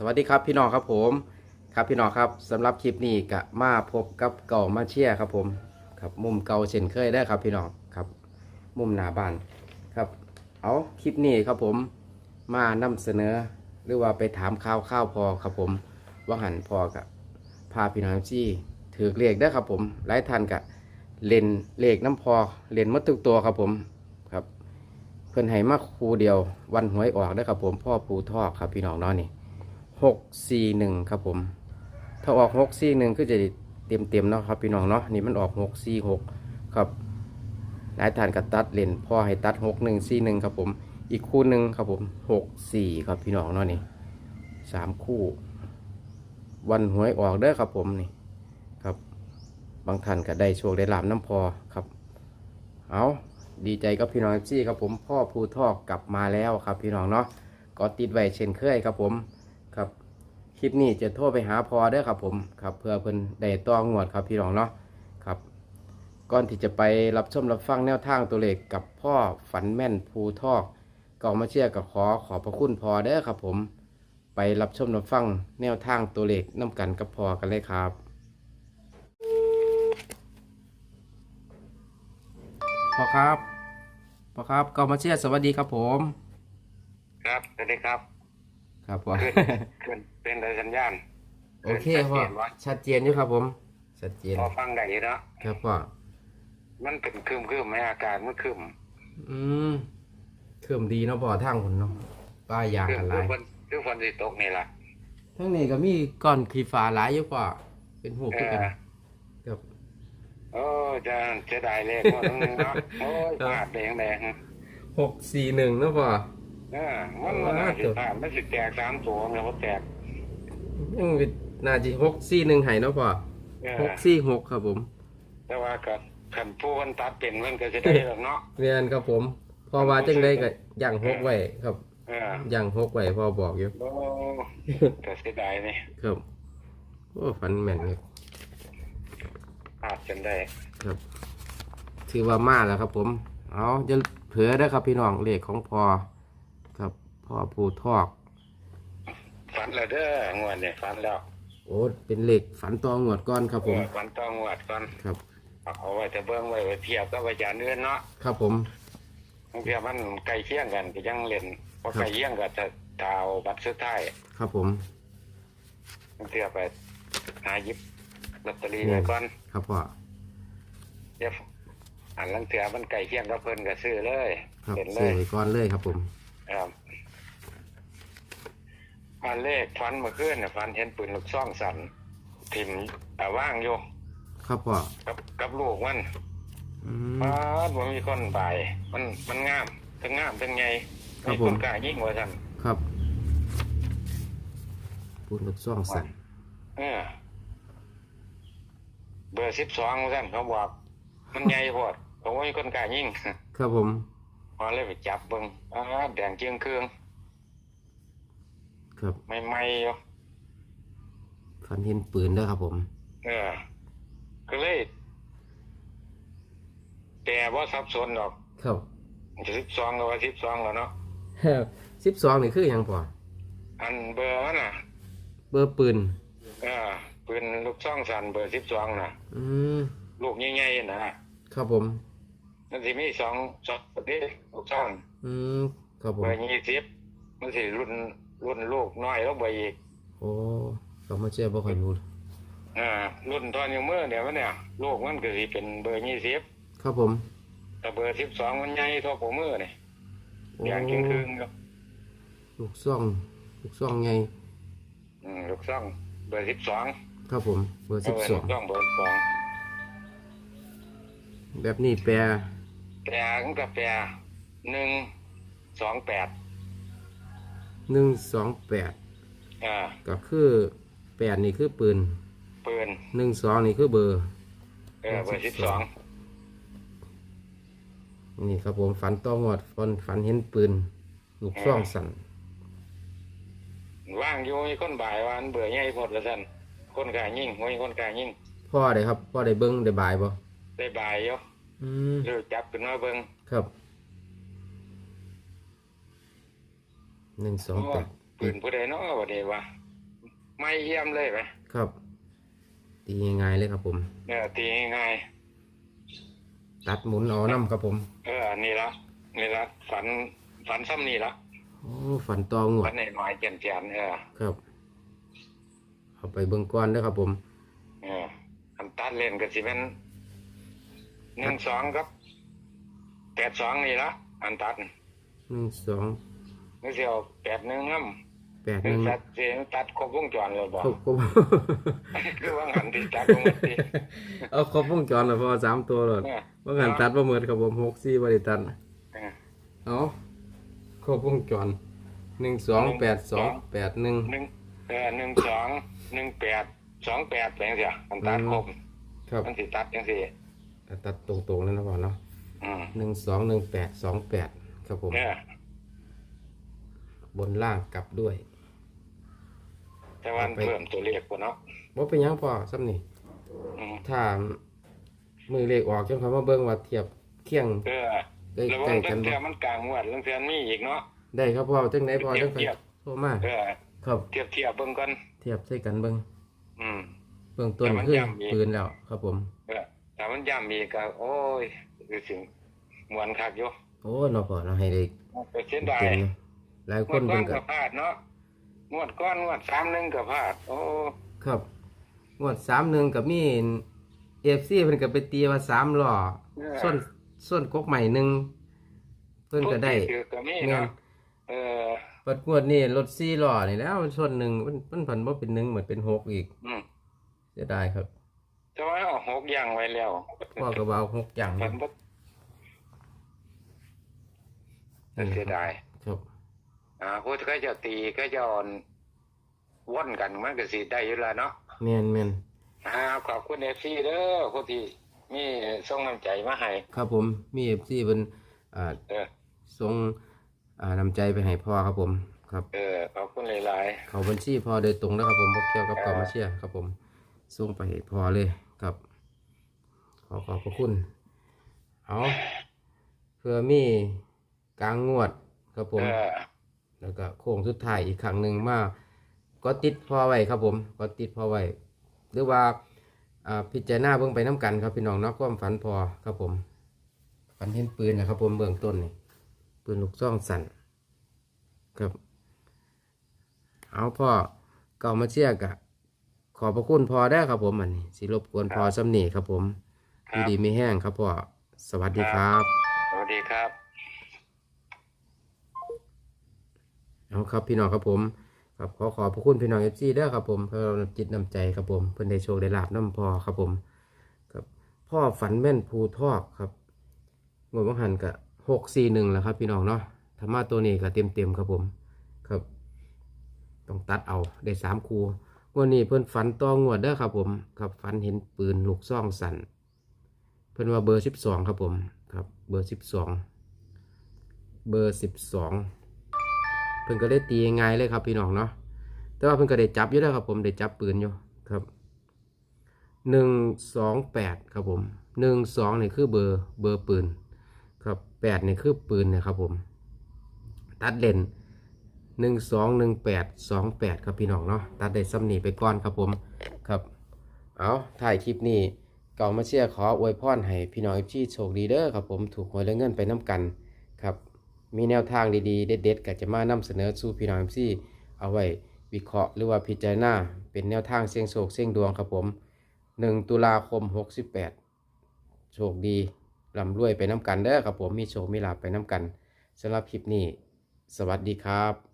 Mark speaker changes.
Speaker 1: สวัสดีครับพี่น้องครับผมครับพี่น้องครับสำหรับคลิปนี้ก็มาพบกับเก่ามาเชียครับผมครับมุมเก่าเช่นเคยได้ครับพี่น้องครับ มุมหน้าบ้านครับเอาคลิปนี้ครับผมมานำเสนอ หรือว่าไปถามข่าวข้าวพอครับผมว่าหันพอกับพาพี่น้องจี้ถือเลขได้ครับผมหลายท่านกับเลนเลขน้ำพอเลนหมดทุกตัวครับผมครับ เพื่อนให้มาคูเดียววันหวยออกได้ครับผมพ่อปูทอกครับพี่น้องเนาะนี่ หกสี่หนึ่งครับผม ถ้าออกหกสี่หนึ่งก็จะเต็มเต็มเนาะครับพี่น้องเนาะนี่มันออกหกสี่หกครับหลายท่านก็ตัดเลนพ่อให้ตัดหกหนึ่งสี่หนึ่งครับผม อีกคู่หนึ่งครับผมหกสี่ครับพี่น้องเนาะนี่สามคู่ วันหวยออกเด้อครับผมนี่ครับ บางท่านก็ได้โชคได้ลาบน้ำพอครับ เอาดีใจกับพี่น้องจี้ครับผมพ่อภูทอกกลับมาแล้วครับพี่น้องเนาะก็ติดไว้เช่นเคยครับผม คลิปนี้จะโทรไปหาพอเด้ครับผมครับเพื่อเพิ่นได้ต้องงวดครับพี่น้องเนาะครับก่อนที่จะไปรับชมรับฟังแนวทางตัวเลขกับพ่อฝันแม่นภูทอกก็มาเชื่อกับขอขอบพระคุณพอเด้ครับผม ไปรับชมรับฟังแนวทางตัวเลขน้ากันกับพอกันเลยครับพอครับพอครับก็มาเชื่อสวัสดีครับผม
Speaker 2: ครับสวัสดีครับ
Speaker 1: ครับพอ
Speaker 2: ขึ้นขึ้นเป็นไรสัญญาณ
Speaker 1: โอเค
Speaker 2: ชัด
Speaker 1: พ่อ
Speaker 2: จนวะ
Speaker 1: ชัดเจนอยู่ครับ ผมชัดเจน
Speaker 2: พอฟังได้อยู่เนาะ
Speaker 1: ครับพ่อ
Speaker 2: มันเป็นคืมคืมไหมอากาศมันคืม
Speaker 1: อืมเครื่องดีเนาะพ่อทางคนเนาะป้ายยาง
Speaker 2: คื
Speaker 1: กันห
Speaker 2: คื
Speaker 1: ลาย
Speaker 2: ฝนคือฝนสิตกนี่ล่ะ
Speaker 1: ทั้งนี้ก็มีก้อนขีฟ้าหลายอยู่พ่อเป็นหู
Speaker 2: เอ
Speaker 1: คือกัน
Speaker 2: อ
Speaker 1: ครับ
Speaker 2: โอ้จะจะได้เลขหมดทั้งนึงเนาะโอ้ย
Speaker 1: ครับ
Speaker 2: พลาดแดงแดง
Speaker 1: หกสี่หนึ่งเนาะพ่อ
Speaker 2: เออมันมันน่าสิพลาดมันสิแตกสามตัวมันก็แตก
Speaker 1: ยังเป็นน่าจะหกสี่หนึ่งไห้เนาะพ่อ
Speaker 2: เออ
Speaker 1: หกสี่หกครับผม
Speaker 2: แต่ว่าก็ขันผู้คนตัดเป็นมันก็จะได้หรอกเนาะ
Speaker 1: เรียนครับผมพอว่าจังได้ก็ย่างหกไว้ครับ
Speaker 2: เออย่าง
Speaker 1: หกไว้พ่อบอกอยู่
Speaker 2: โอ้ก็เสียดายนี่
Speaker 1: ครับโอ้ฝันแม่นเลย
Speaker 2: พลาดจนได้
Speaker 1: ครับ ถือว่ามาแล้วครับผม เอาจะเผื่อได้อครับพี่น้องเลขของพอครับ พ่อผู้ทอก
Speaker 2: ฝันแล้วเด้องวดนี่ฝันแล้ว
Speaker 1: โอ้เป็นเลขฝันตองวดก้อนครับผม
Speaker 2: เออฝันต้องงวดก่อน
Speaker 1: ครับ
Speaker 2: เอาไว้จะเบิ้งไว้ไว้เทียบกับอาจารย์อื่นเนาะ
Speaker 1: ครับผม
Speaker 2: บางทีมันใกล้เคียงกันก็ยังเล่นพอ
Speaker 1: ครับ
Speaker 2: ใกล้เคียงก็จะดาวบัตรสุดท้าย
Speaker 1: ครับผม
Speaker 2: บางทีไปหาหยิบลอตเตอรี่ไว้ก่อน
Speaker 1: ครับพ่อ
Speaker 2: เดี๋ยวอันลังเถือมันใกล้เคียงกับเพิ่นก็ซื้อเลย
Speaker 1: ครับ
Speaker 2: เล่นเล
Speaker 1: ซื้อยไว้ก้อนเลยครับผม
Speaker 2: ครับ อันเลขฟันเมื่อคืนน่ะฟันเห็นปืนลูกซ่องสันถิ่มอ่าว่างอยู่
Speaker 1: ครับพ่อ
Speaker 2: กับกับลูกมัน
Speaker 1: อืม
Speaker 2: อ้าวมันมีคนบ่าย มันมันงามทั้งงามทั้งใหญ่
Speaker 1: ครับ
Speaker 2: มี
Speaker 1: ผ
Speaker 2: ค
Speaker 1: ม
Speaker 2: นกล้ายิ่งกว่าท่าน
Speaker 1: ครับปูนลูกซ่องสั่น
Speaker 2: เออ เบอร์สิบสองท่านเขาบอก มันใหญ่โพอดผมว่ามีคนกล้ายิ่ง
Speaker 1: ครับผม
Speaker 2: พอเลยไปจับเบิ้งอ้าวแดงเจียงเครื่อง
Speaker 1: ครับ
Speaker 2: ไม่ไม่ๆอยู่
Speaker 1: ฝันเห็นปืนเด้อครับผม
Speaker 2: เออก็เลย แต่ว่าสับสนหรอก
Speaker 1: ครับ
Speaker 2: สิบสองก็ว่าสิบสองแล้วเนาะ
Speaker 1: สิบสองนี่คือหยังพ่อ
Speaker 2: อันเบอร์มันน่ะ
Speaker 1: เบอร์ปืน
Speaker 2: เออปืนลูกซ่องสันเบอร์สิบสองน่ะ
Speaker 1: อืม
Speaker 2: ลูกใหญ่ๆนะครับ
Speaker 1: ผม
Speaker 2: มันสิมีสองสองประเภทลูกซ่อง
Speaker 1: อืมครับผม
Speaker 2: เบอร์ยี่สิบมันสิรุ่น รุ่นลูกน้อยลงไปอีก
Speaker 1: โอ้ก็มาเชื่อบ่ค่อยรู้
Speaker 2: อ่ารุ่นตอนยังเมื่อเดี๋ยวมันเนี่ยลูกมันก็สิเป็นเบอร์ยี่สิบ
Speaker 1: ครับผม
Speaker 2: แต่เบอร์สิบสองมันใหญ่เท่าผมมือเนี่ย
Speaker 1: โอ้
Speaker 2: อย่างครึ่งครึ่งๆครับ
Speaker 1: ลูกซ่อง ลูกซ่องไง
Speaker 2: อืมลูกซ่องเบอร์สิบสอง
Speaker 1: ครับผม เบอร์
Speaker 2: เอ
Speaker 1: สิบ
Speaker 2: อ
Speaker 1: ส
Speaker 2: ลู
Speaker 1: อง
Speaker 2: กซ่องเบอร์สอง
Speaker 1: แบบนี้แปล
Speaker 2: แปรมันก็แปรหนึ่งสองแปด
Speaker 1: หนึ่งสองแปด
Speaker 2: อ่า
Speaker 1: ก็คือแปดนี่คือปืน
Speaker 2: ปืน
Speaker 1: หนึ่งสองนี่คือเบอร์
Speaker 2: เออเบอร์สิบสอง
Speaker 1: นี่ครับผมฝันต้องหวดฝันฝันเห็นปืนลูกซ่องสั่น
Speaker 2: ว่างอยู่มีคนบ่ายว่าอันเบื่อใหญ่หมดแล้วท่านคนกล้ายิ่งมีคนกล้ายิ่ง
Speaker 1: พ่อได้ครับพ่อได้เบิ้งได้บายบ่
Speaker 2: ได้บ่ายอยู่
Speaker 1: อืม
Speaker 2: หรือจับขึ้นมาเบิ่ง
Speaker 1: ครับ หนึ่งสองแปด
Speaker 2: ปืนผู้ใดเนาะวันนี้วะไม่เยี่ยมเลยไหม
Speaker 1: ครับ ตีง่ายๆเลยครับผม
Speaker 2: เนี่ยตีง่าย
Speaker 1: ตัดหมุนเอาน้ำครับผม
Speaker 2: ๆเออ นี่ละนี่ละฝันฝันซ้ำนี่ละ
Speaker 1: โอ้ฝันตองว
Speaker 2: ฝั
Speaker 1: ด
Speaker 2: นในหน่อยๆเจียนเจียนๆเออ
Speaker 1: ครับเอาไปเบิ่งก้อนเด้อครับผม
Speaker 2: เอออันตัดเล่นก็สิเป็นหนึ่งสองครับแปดสองนี่ละอันตัด
Speaker 1: หนึ่งสอง
Speaker 2: นี่เสียวแปดหนึ่งน้
Speaker 1: แปดำห
Speaker 2: คือ
Speaker 1: นึ่ง
Speaker 2: ตัดเสียตัดครบวงจรเลยบอก
Speaker 1: ครบครบ
Speaker 2: คือว่าหันที่ตัดลงมาที
Speaker 1: เอาครบวงจรแล้วพอสามตัวเลย
Speaker 2: เออ
Speaker 1: ว่างานตัดประเมินครับผมหกสี่บริตัด
Speaker 2: เออ
Speaker 1: เอาครบวงจรหนึ่งสองแปดสองแปดหนึ่ง
Speaker 2: หนึ่งเออหนึ่งสองหนึ่งแปดสองแปดแปลงเสียอันตัดครบ
Speaker 1: ครับ
Speaker 2: มันสิตัดยังสิ
Speaker 1: ตัดตรงๆแล้วนะพ่อเนาะ
Speaker 2: อืม
Speaker 1: หนึ่งสองหนึ่งแปดสองแปดครับผม
Speaker 2: เนี่ย
Speaker 1: บนล่างกลับด้วย
Speaker 2: แต่วันเพิ่มตัวเลขกว่าเนาะ
Speaker 1: ว่าเป็นหยังพอซ้ำนี่
Speaker 2: อืม
Speaker 1: ถ้ามือเลขออกจังคำว่าเบิ้งว่าเทียบเคียง
Speaker 2: เออ
Speaker 1: ใกล้
Speaker 2: แล้ว
Speaker 1: ใกล้
Speaker 2: ว่า
Speaker 1: กั
Speaker 2: ตั้
Speaker 1: น
Speaker 2: ง
Speaker 1: บ่
Speaker 2: แต่มันกลางงวดเรื่องเทียนมีอีกเนาะ
Speaker 1: ได้ครับพ่อจังไหนพ่อจัง
Speaker 2: เทียบ
Speaker 1: โทรมา
Speaker 2: เออ
Speaker 1: ครับ
Speaker 2: เทียบเทียบเบิ่งก่อน
Speaker 1: เทียบใส่กันเบิ้ง
Speaker 2: อืม
Speaker 1: เบื้องต้น
Speaker 2: แต่มัน
Speaker 1: คือ
Speaker 2: ย้ำอีก
Speaker 1: ปืนแล้วครับผม
Speaker 2: เออแต่มันย้ำอีกก็โอ้ยคือสิมวนคักอยู่
Speaker 1: โอ้เนาะพ่อเนาะให้ได้
Speaker 2: แต่เสียดาย
Speaker 1: เต็มเนาะ หลาย
Speaker 2: ง
Speaker 1: ค
Speaker 2: วด
Speaker 1: น
Speaker 2: ก้อ
Speaker 1: เพิ่
Speaker 2: น
Speaker 1: นก็
Speaker 2: ก็พลาดเนาะงวดก้อนงวดสามหนึ่งก็พลาด โอ้
Speaker 1: ครับงวดสามหนึ่งกับมีเอฟซีเพิ่นก็ไปตีว่าสามล้อส่วนส่วนกกใหม่หนึ่งเพิ่นก็ได้
Speaker 2: ผู้ที่ถือก็มี
Speaker 1: เงิน
Speaker 2: เนาะเออ
Speaker 1: ปัดงวดนี้รถสี่ล้อนี่แล้วส่วนหนึ่งมันมันผันว่าเป็นหนึ่งเหมือนเป็นหกอีก
Speaker 2: อืม
Speaker 1: เสียดายครับ
Speaker 2: แต่ว่าเอาหกอย่างไว้แล้ว
Speaker 1: พ่อก็ว่าเอาหกอย่าง
Speaker 2: มันบ่เสียดาย
Speaker 1: ครับ
Speaker 2: อ่าผู้ก็จะตีก็จะอ่อนว่อนกันมันก็สิได้อยู่แล้วเนาะ
Speaker 1: แม่นแม่น
Speaker 2: อ่าขอบคุณเอฟซีเด้อผู้ที่มีส่งน้ำใจมาให้
Speaker 1: ครับผมมีเอฟซีเพิ่นอ่า
Speaker 2: เออ
Speaker 1: ส่งอ่านำใจไปให้พ่อครับผม ครับ
Speaker 2: เออขอบคุณหลาย
Speaker 1: เขาบัญชีพ่อโดยตรงนะครับผมบ่เกี่ยวกับกอมาเชียร์ครับผมส่งไปให้พ่อเลยครับ ขอขอบพระคุณเอาเพื่อมีกลางงวดครับ
Speaker 2: ๆ
Speaker 1: ผม
Speaker 2: เออ
Speaker 1: แล้วก็โค้งสุดท้ายอีกครั้งหนึ่งมาก็ติดพ่อไว้ครับผมก็ติดพ่อไว้หรือว่าอ่าพิจารณาเบิ่งไปน้กันครับพี่น้องเนาะความฝันพอครับผมฝันเห็นปืนนะครับผมเบื้องต้นนี่ปืนลูกซ่องสั่นครับ เอาพ่อเก่ามาเชียร์กะขอบพระคุณพอได้อครับผมอันนี้สิรบกวนพอสำนีครับผม
Speaker 2: ครั
Speaker 1: ดี
Speaker 2: บ
Speaker 1: ดีไม่แห้งครับพ่อสวัสดีครับ
Speaker 2: สวัสดีครับ
Speaker 1: เอาครับพี่น้องครับผมครับขอขอบพระคุณพี่น้องเอฟซีด้อครับผมเพื่อน้ำจิตน้ำใจครับผมเพื่อนได้โชคได้ลาบน้ำพอครับผมครับพ่อฝันแม่นภูทอกครับงวดวังหันกับหกสี่หนึ่งแหละครับ พี่น้องเนาะธรรมะตัวนี้ก็เต็มเต็มครับผมครับต้องตัดเอาได้สามคูงวดนี้เพื่อนฝันต่องวดเด้อครับผมครับฝันเห็นปืนลูกซ่องสันเพื่อนว่าเบอร์สิบสองครับผมครับเบอร์สิบสองเบอร์สิบสอง พิ่นก็ได้ตีง่ายเลยครับพี่น้องเนาะแต่ว่าเพิ่นก็ได้จับอยู่แล้วครับผมได้จับปืนอยู่ครับหนึ่งสองแปดครับผมหนึ่งสองนี่คือเบอร์เบอร์ปืนครับแปดนี่คือปืนนะครับผม ตัดเลนหนึ่งสองหนึ่งแปดสองแปดครับพี่น้องเนาะตัดได้ซ้ำหนีไปก่อนครับผมครับเอาถ่ายคลิปนี้เก่ามาเชียร์ขออวยพรให้พี่น้องเอฟซีโชคดีเด้อครับผมถูกหวยและเงินไปน้ำกันครับ มีแนวทางดีๆ เด็ดๆก็จะมานำเสนอสู่พี่น้องซี่เอาไว้วิเคราะห์หรือว่าพิจารณาเป็นแนวทางเสี่ยงโศกเสี่ยงดวงครับผม 1 ตุลาคม 68 โชคดีร่ำรวยไปน้ำกันเด้อครับผมมีโชคมีลาภไปน้ำกันสำหรับคลิปนี้ สวัสดีครับ